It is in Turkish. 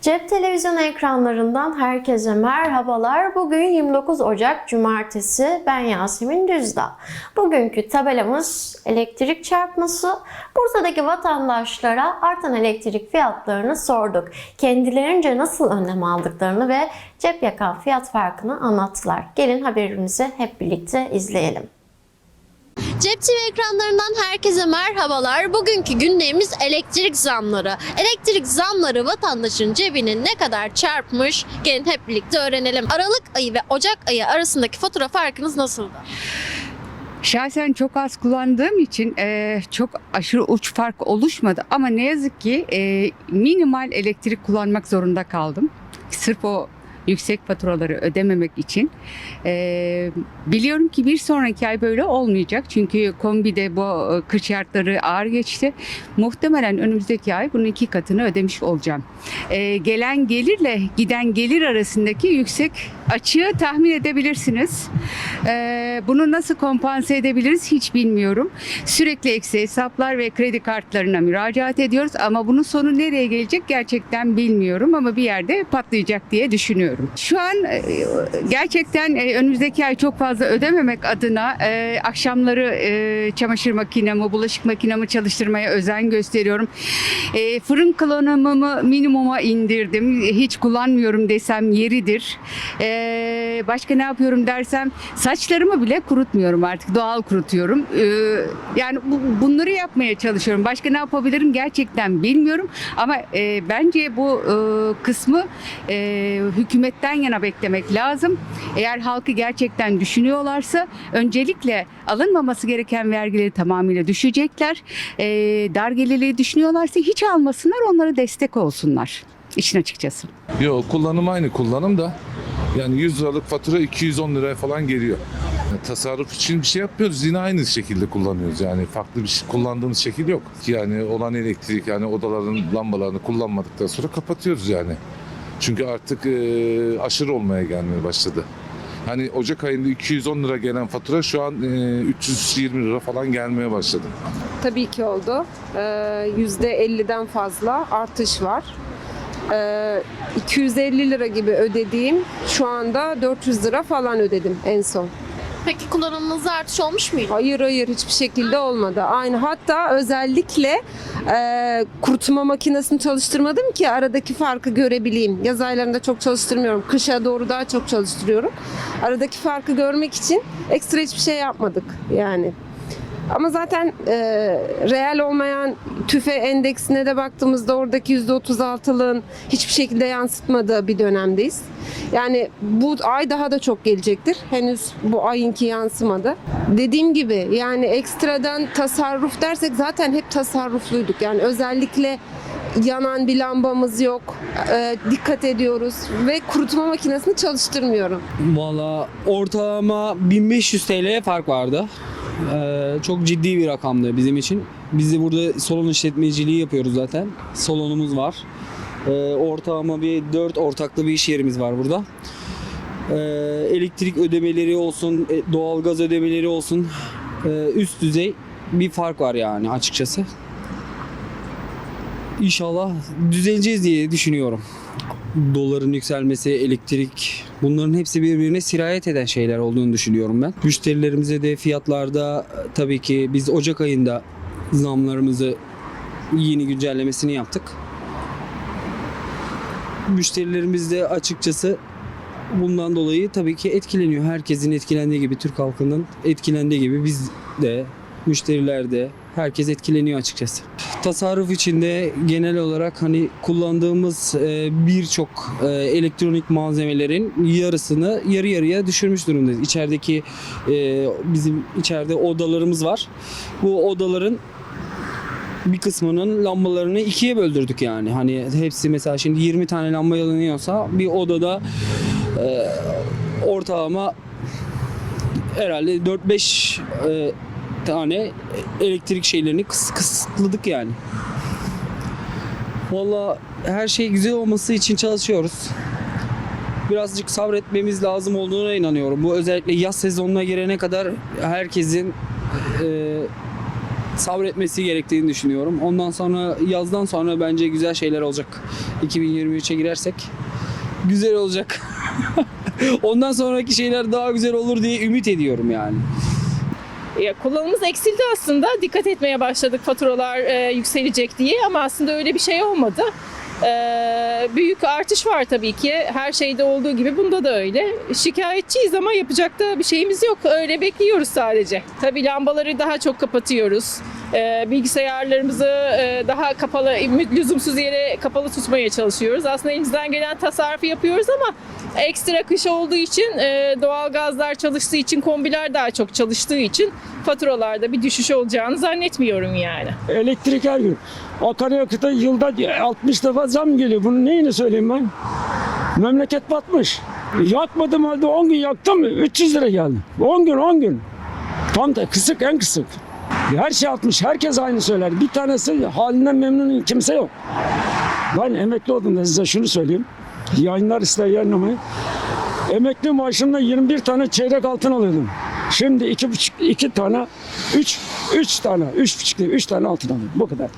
Cep televizyon ekranlarından herkese merhabalar. Bugün 29 Ocak Cumartesi. Ben Yasemin Düzdağ. Bugünkü tabelamız elektrik çarpması. Bursa'daki vatandaşlara artan elektrik fiyatlarını sorduk. Kendilerince nasıl önlem aldıklarını ve cep yakan fiyat farkını anlattılar. Gelin haberimizi hep birlikte izleyelim. Cep TV ekranlarından herkese merhabalar. Bugünkü gündemimiz elektrik zamları. Elektrik zamları vatandaşın cebini ne kadar çarpmış? Gelin hep birlikte öğrenelim. Aralık ayı ve Ocak ayı arasındaki fatura farkınız nasıldı? Şahsen çok az kullandığım için e, çok aşırı uç fark oluşmadı ama ne yazık ki e, minimal elektrik kullanmak zorunda kaldım. Sırf o yüksek faturaları ödememek için. E, biliyorum ki bir sonraki ay böyle olmayacak çünkü kombide bu e, kış şartları ağır geçti. Muhtemelen önümüzdeki ay bunun iki katını ödemiş olacağım. E, gelen gelirle giden gelir arasındaki yüksek açığı tahmin edebilirsiniz. Ee, bunu nasıl kompanse edebiliriz hiç bilmiyorum. Sürekli eksi hesaplar ve kredi kartlarına müracaat ediyoruz ama bunun sonu nereye gelecek gerçekten bilmiyorum ama bir yerde patlayacak diye düşünüyorum. Şu an e, gerçekten e, önümüzdeki ay çok fazla ödememek adına e, akşamları çamaşır makinemi, bulaşık makinemi çalıştırmaya özen gösteriyorum. Fırın kullanımımı minimuma indirdim. Hiç kullanmıyorum desem yeridir. E, başka ne yapıyorum dersem saçlarımı bile kurutmuyorum artık. Doğal kurutuyorum. E, yani bu, bunları yapmaya çalışıyorum. Başka ne yapabilirim gerçekten bilmiyorum. Ama e, bence bu e, kısmı e, hükümetten yana beklemek lazım. Eğer halkı gerçekten düşünüyorlarsa öncelikle alınmaması gereken vergileri tamamıyla düşecekler. E, dar gelirliği düşünüyorlarsa hiç almasınlar onlara destek olsunlar. İşin açıkçası. Yok kullanım aynı kullanım da yani 100 liralık fatura 210 liraya falan geliyor. Yani tasarruf için bir şey yapmıyoruz. Yine aynı şekilde kullanıyoruz. Yani farklı bir şey kullandığımız şekil yok. Yani olan elektrik yani odaların lambalarını kullanmadıktan sonra kapatıyoruz yani. Çünkü artık e, aşırı olmaya gelmeye başladı. Hani Ocak ayında 210 lira gelen fatura şu an e, 320 lira falan gelmeye başladı. Tabii ki oldu. Ee, %50'den fazla artış var. Ee, 250 lira gibi ödediğim şu anda 400 lira falan ödedim en son. Peki kullanımınızda artış olmuş muydu? Hayır hayır hiçbir şekilde olmadı. Aynı hatta özellikle e, kurutma makinesini çalıştırmadım ki aradaki farkı görebileyim. Yaz aylarında çok çalıştırmıyorum. Kışa doğru daha çok çalıştırıyorum. Aradaki farkı görmek için ekstra hiçbir şey yapmadık yani. Ama zaten e, reel olmayan tüfe endeksine de baktığımızda oradaki %36'lığın hiçbir şekilde yansıtmadığı bir dönemdeyiz. Yani bu ay daha da çok gelecektir. Henüz bu ayınki yansımadı. Dediğim gibi yani ekstradan tasarruf dersek zaten hep tasarrufluyduk. Yani özellikle yanan bir lambamız yok. E, dikkat ediyoruz ve kurutma makinesini çalıştırmıyorum. Valla ortalama 1500 TL fark vardı. Ee, çok ciddi bir rakamdı bizim için. Biz de burada salon işletmeciliği yapıyoruz zaten. Salonumuz var. Ee, ortalama bir 4 ortaklı bir iş yerimiz var burada. Ee, elektrik ödemeleri olsun, e, doğalgaz ödemeleri olsun e, üst düzey bir fark var yani açıkçası. İnşallah düzeleceğiz diye düşünüyorum. Doların yükselmesi, elektrik bunların hepsi birbirine sirayet eden şeyler olduğunu düşünüyorum ben. Müşterilerimize de fiyatlarda e, tabii ki biz Ocak ayında zamlarımızı yeni güncellemesini yaptık. Müşterilerimiz de açıkçası bundan dolayı tabii ki etkileniyor. Herkesin etkilendiği gibi Türk halkının etkilendiği gibi biz de müşteriler de herkes etkileniyor açıkçası. Tasarruf içinde genel olarak hani kullandığımız e, birçok e, elektronik malzemelerin yarısını yarı yarıya düşürmüş durumdayız. İçerideki e, bizim içeride odalarımız var. Bu odaların bir kısmının lambalarını ikiye böldürdük yani. Hani hepsi mesela şimdi 20 tane lamba yanıyorsa bir odada ortalama herhalde 4-5 e, tane elektrik şeylerini kıs kısıtladık yani. Valla her şey güzel olması için çalışıyoruz. Birazcık sabretmemiz lazım olduğuna inanıyorum. Bu özellikle yaz sezonuna girene kadar herkesin e, sabretmesi gerektiğini düşünüyorum. Ondan sonra yazdan sonra bence güzel şeyler olacak. 2023'e girersek güzel olacak. Ondan sonraki şeyler daha güzel olur diye ümit ediyorum yani. Ya kullanımımız eksildi aslında. Dikkat etmeye başladık faturalar e, yükselecek diye ama aslında öyle bir şey olmadı. E, büyük artış var tabii ki. Her şeyde olduğu gibi bunda da öyle. Şikayetçiyiz ama yapacak da bir şeyimiz yok. Öyle bekliyoruz sadece. Tabii lambaları daha çok kapatıyoruz. E, bilgisayarlarımızı e, daha kapalı, lüzumsuz yere kapalı tutmaya çalışıyoruz. Aslında elimizden gelen tasarrufu yapıyoruz ama ekstra kış olduğu için e, doğal gazlar çalıştığı için kombiler daha çok çalıştığı için faturalarda bir düşüş olacağını zannetmiyorum yani. Elektrik her gün. Akaryakıta yılda 60 defa zam geliyor. Bunun neyini söyleyeyim ben? Memleket batmış. Yakmadım halde 10 gün yaktım 300 lira geldi. 10 gün 10 gün. Tam da kısık en kısık. Her şey atmış. Herkes aynı söyler. Bir tanesi halinden memnun kimse yok. Ben emekli oldum da size şunu söyleyeyim. Yayınlar ister yayınlamayı. Emekli maaşımda 21 tane çeyrek altın alıyordum. Şimdi iki buçuk, iki tane, üç, üç tane, üç buçuk değil, üç tane altın alıyorum. Bu kadar.